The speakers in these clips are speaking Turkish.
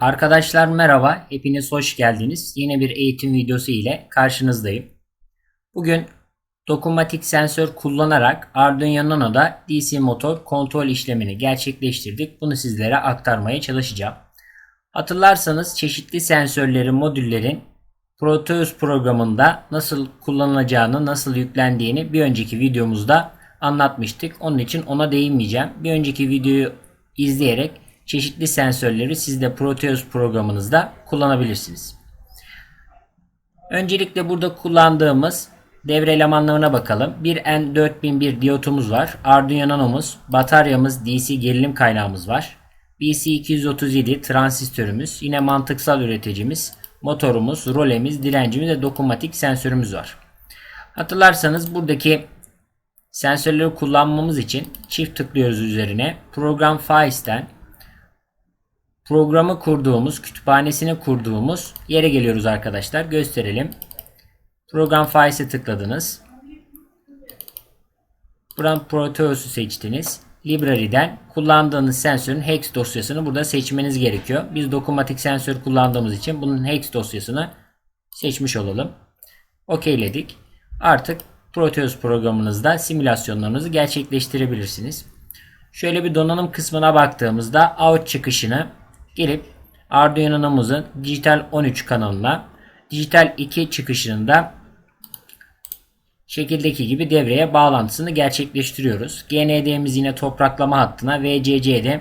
Arkadaşlar merhaba, hepiniz hoş geldiniz. Yine bir eğitim videosu ile karşınızdayım. Bugün dokunmatik sensör kullanarak Arduino Nano'da DC motor kontrol işlemini gerçekleştirdik. Bunu sizlere aktarmaya çalışacağım. Hatırlarsanız çeşitli sensörlerin, modüllerin Proteus programında nasıl kullanılacağını, nasıl yüklendiğini bir önceki videomuzda anlatmıştık. Onun için ona değinmeyeceğim. Bir önceki videoyu izleyerek çeşitli sensörleri siz de Proteus programınızda kullanabilirsiniz. Öncelikle burada kullandığımız devre elemanlarına bakalım. Bir N4001 diyotumuz var. Arduino Nano'muz, bataryamız, DC gerilim kaynağımız var. BC237 transistörümüz, yine mantıksal üreticimiz, motorumuz, rolemiz, direncimiz ve dokunmatik sensörümüz var. Hatırlarsanız buradaki sensörleri kullanmamız için çift tıklıyoruz üzerine. Program Files'ten programı kurduğumuz, kütüphanesini kurduğumuz yere geliyoruz arkadaşlar. Gösterelim. Program Files'e tıkladınız. Buradan Proteus'u seçtiniz. Library'den kullandığınız sensörün hex dosyasını burada seçmeniz gerekiyor. Biz dokunmatik sensör kullandığımız için bunun hex dosyasını seçmiş olalım. Okeyledik. Artık Proteus programınızda simülasyonlarınızı gerçekleştirebilirsiniz. Şöyle bir donanım kısmına baktığımızda out çıkışını gelip Arduino'muzun dijital 13 kanalına dijital 2 çıkışının da şekildeki gibi devreye bağlantısını gerçekleştiriyoruz. GND'miz yine topraklama hattına VCC'de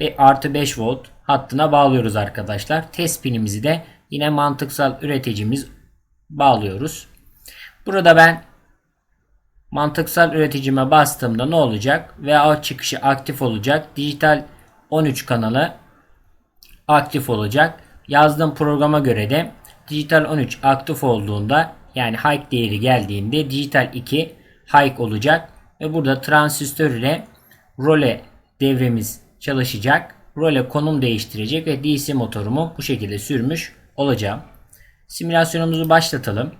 ve artı 5 volt hattına bağlıyoruz arkadaşlar. Test pinimizi de yine mantıksal üreticimiz bağlıyoruz. Burada ben mantıksal üreticime bastığımda ne olacak? VA çıkışı aktif olacak. Dijital 13 kanalı aktif olacak. Yazdığım programa göre de dijital 13 aktif olduğunda yani high değeri geldiğinde dijital 2 high olacak ve burada transistör ile role devremiz çalışacak. Role konum değiştirecek ve DC motorumu bu şekilde sürmüş olacağım. Simülasyonumuzu başlatalım.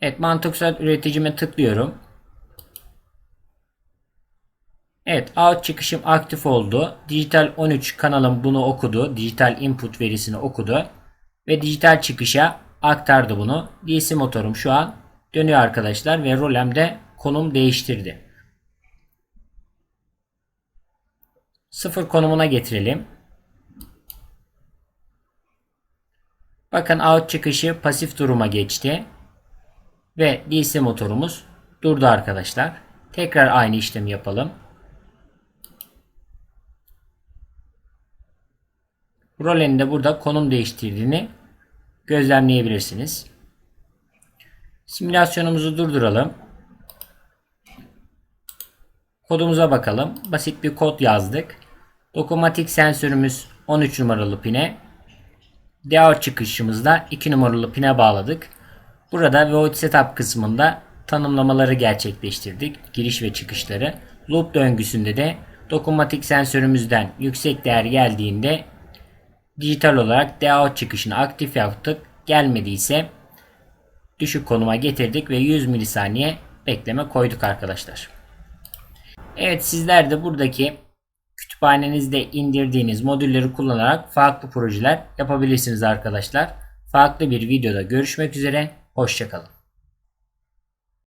Evet mantıksal üreticime tıklıyorum. Evet out çıkışım aktif oldu. Dijital 13 kanalım bunu okudu. Dijital input verisini okudu. Ve dijital çıkışa aktardı bunu. DC motorum şu an dönüyor arkadaşlar ve rolem de konum değiştirdi. Sıfır konumuna getirelim. Bakın out çıkışı pasif duruma geçti. Ve DC motorumuz durdu arkadaşlar. Tekrar aynı işlemi yapalım. Rolenin de burada konum değiştirdiğini gözlemleyebilirsiniz. Simülasyonumuzu durduralım. Kodumuza bakalım. Basit bir kod yazdık. Dokunmatik sensörümüz 13 numaralı pine. DAO çıkışımızda 2 numaralı pine bağladık. Burada Void Setup kısmında tanımlamaları gerçekleştirdik. Giriş ve çıkışları. Loop döngüsünde de dokunmatik sensörümüzden yüksek değer geldiğinde dijital olarak DAO çıkışını aktif yaptık. Gelmediyse düşük konuma getirdik ve 100 milisaniye bekleme koyduk arkadaşlar. Evet sizler de buradaki kütüphanenizde indirdiğiniz modülleri kullanarak farklı projeler yapabilirsiniz arkadaşlar. Farklı bir videoda görüşmek üzere. Hoşçakalın.